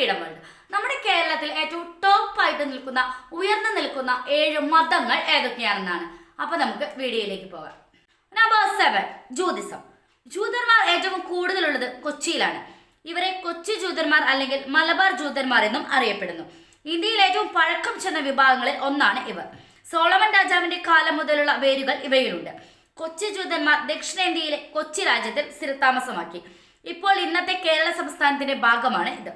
Freedom നമ്മുടെ കേരളത്തിൽ ഏറ്റവും ടോപ്പ് ആയിട്ട് നിൽക്കുന്ന ഉയർന്നു നിൽക്കുന്ന ഏഴ് മതങ്ങൾ ഏതൊക്കെയാണെന്നാണ്. അപ്പൊ നമുക്ക് വീഡിയോയിലേക്ക് പോകാം. നമ്പർ സെവൻ ജൂതിസം ജൂതന്മാർ ഏറ്റവും കൂടുതലുള്ളത് കൊച്ചിയിലാണ്. ഇവരെ കൊച്ചി ജൂതന്മാർ അല്ലെങ്കിൽ മലബാർ ജൂതന്മാർ എന്നും അറിയപ്പെടുന്നു. ഇന്ത്യയിൽ ഏറ്റവും പഴക്കം ചെന്ന വിഭാഗങ്ങളിൽ ഒന്നാണ് ഇവർ. സോളമൻ രാജാവിന്റെ കാലം മുതലുള്ള വേരുകൾ ഇവയിലുണ്ട്. കൊച്ചി ജൂതന്മാർ ദക്ഷിണേന്ത്യയിലെ കൊച്ചി രാജ്യത്തിൽ സ്ഥിരതാമസമാക്കി. ഇപ്പോൾ ഇന്നത്തെ കേരള സംസ്ഥാനത്തിന്റെ ഭാഗമാണ് ഇത്.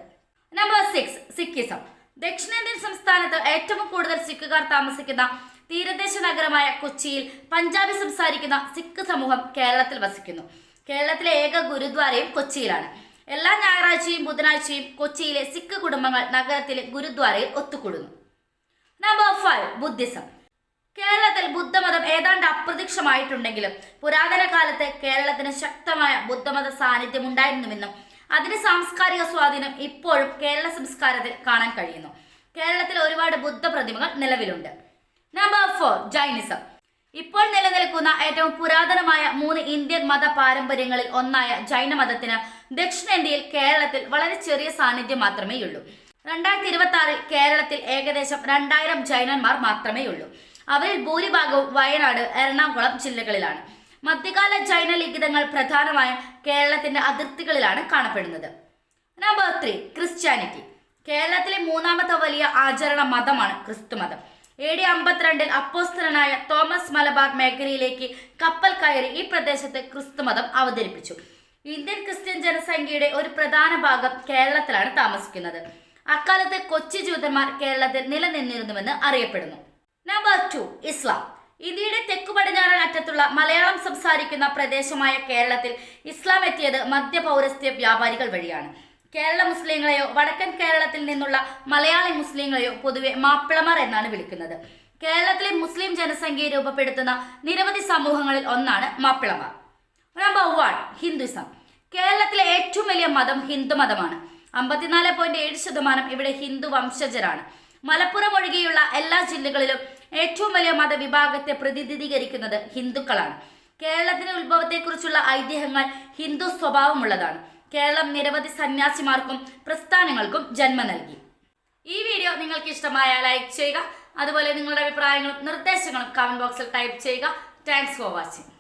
നമ്പർ സിക്സ് സിക്കിസം ദക്ഷിണേന്ത്യൻ സംസ്ഥാനത്ത് ഏറ്റവും കൂടുതൽ സിഖുകാർ താമസിക്കുന്ന തീരദേശ നഗരമായ കൊച്ചിയിൽ പഞ്ചാബി സംസാരിക്കുന്ന സിഖ് സമൂഹം കേരളത്തിൽ വസിക്കുന്നു. കേരളത്തിലെ ഏക ഗുരുദ്വാരയും കൊച്ചിയിലാണ്. എല്ലാ ഞായറാഴ്ചയും ബുധനാഴ്ചയും കൊച്ചിയിലെ സിഖ് കുടുംബങ്ങൾ നഗരത്തിലെ ഗുരുദ്വാരയിൽ ഒത്തുകൂടുന്നു. Number five Buddhism. കേരളത്തിൽ ബുദ്ധമതം ഏതാണ്ട് അപ്രത്യക്ഷമായിട്ടുണ്ടെങ്കിലും പുരാതന കാലത്ത് കേരളത്തിന് ശക്തമായ ബുദ്ധമത സാന്നിധ്യം ഉണ്ടായിരുന്നുവെന്നും അതിന്റെ സാംസ്കാരിക സ്വാധീനം ഇപ്പോഴും കേരള സംസ്കാരത്തിൽ കാണാൻ കഴിയുന്നു. കേരളത്തിൽ ഒരുപാട് ബുദ്ധ പ്രതിമകൾ നിലവിലുണ്ട്. നമ്പർ ഫോർ ജൈനിസം ഇപ്പോൾ നിലനിൽക്കുന്ന ഏറ്റവും പുരാതനമായ മൂന്ന് ഇന്ത്യൻ മത പാരമ്പര്യങ്ങളിൽ ഒന്നായ ജൈനമതത്തിന് ദക്ഷിണേന്ത്യയിൽ കേരളത്തിൽ വളരെ ചെറിയ സാന്നിധ്യം മാത്രമേ ഉള്ളൂ. രണ്ടായിരത്തി ഇരുപത്തി ആറിൽ കേരളത്തിൽ ഏകദേശം രണ്ടായിരം ജൈനന്മാർ മാത്രമേ ഉള്ളൂ. അവരിൽ ഭൂരിഭാഗവും വയനാട് എറണാകുളം ജില്ലകളിലാണ്. മധ്യകാല ജൈന ലിഖിതങ്ങൾ പ്രധാനമായും കേരളത്തിന്റെ അതിർത്തികളിലാണ് കാണപ്പെടുന്നത്. നമ്പർ ത്രീ ക്രിസ്ത്യാനിറ്റി കേരളത്തിലെ മൂന്നാമത്തെ വലിയ ആചരണ മതമാണ് ക്രിസ്തു മതം. എ ഡി അമ്പത്തിരണ്ടിൽ അപ്പോസ്തലനായ തോമസ് മലബാർ മേഖലയിലേക്ക് കപ്പൽ കയറി ഈ പ്രദേശത്ത് ക്രിസ്തുമതം അവതരിപ്പിച്ചു. ഇന്ത്യൻ ക്രിസ്ത്യൻ ജനസംഖ്യയുടെ ഒരു പ്രധാന ഭാഗം കേരളത്തിലാണ് താമസിക്കുന്നത്. അക്കാലത്ത് കൊച്ചി ജൂതന്മാർ കേരളത്തിൽ നിലനിന്നിരുന്നുവെന്ന് അറിയപ്പെടുന്നു. നമ്പർ ടു ഇസ്ലാം ഇന്ത്യയുടെ തെക്കു പടിഞ്ഞാറൻ അറ്റത്തുള്ള മലയാളം സംസാരിക്കുന്ന പ്രദേശമായ കേരളത്തിൽ ഇസ്ലാം എത്തിയത് മധ്യപൗരസ്ത്യ വ്യാപാരികൾ വഴിയാണ്. കേരള മുസ്ലിങ്ങളെയോ വടക്കൻ കേരളത്തിൽ നിന്നുള്ള മലയാളി മുസ്ലിങ്ങളെയോ പൊതുവെ മാപ്പിളമാർ എന്നാണ് വിളിക്കുന്നത്. കേരളത്തിലെ മുസ്ലിം ജനസംഖ്യയെ രൂപപ്പെടുത്തുന്ന നിരവധി സമൂഹങ്ങളിൽ ഒന്നാണ് മാപ്പിളമാർ. Number one Hinduism. കേരളത്തിലെ ഏറ്റവും വലിയ മതം ഹിന്ദു മതമാണ്. അമ്പത്തിനാല് പോയിന്റ് ഏഴ് ശതമാനം ഇവിടെ ഹിന്ദു വംശജരാണ്. മലപ്പുറം ഒഴികെയുള്ള എല്ലാ ജില്ലകളിലും ഏറ്റവും വലിയ മതവിഭാഗത്തെ പ്രതിനിധീകരിക്കുന്നത് ഹിന്ദുക്കളാണ്. കേരളത്തിന്റെ ഉത്ഭവത്തെക്കുറിച്ചുള്ള ഐതിഹ്യങ്ങൾ ഹിന്ദു സ്വഭാവമുള്ളതാണ്. കേരളം നിരവധി സന്യാസിമാർക്കും പ്രസ്ഥാനങ്ങൾക്കും ജന്മം നൽകി. ഈ വീഡിയോ നിങ്ങൾക്ക് ഇഷ്ടമായ ലൈക്ക് ചെയ്യുക അതുപോലെ നിങ്ങളുടെ അഭിപ്രായങ്ങളും നിർദ്ദേശങ്ങളും കമന്റ് ബോക്സിൽ ടൈപ്പ് ചെയ്യുക. Thanks for watching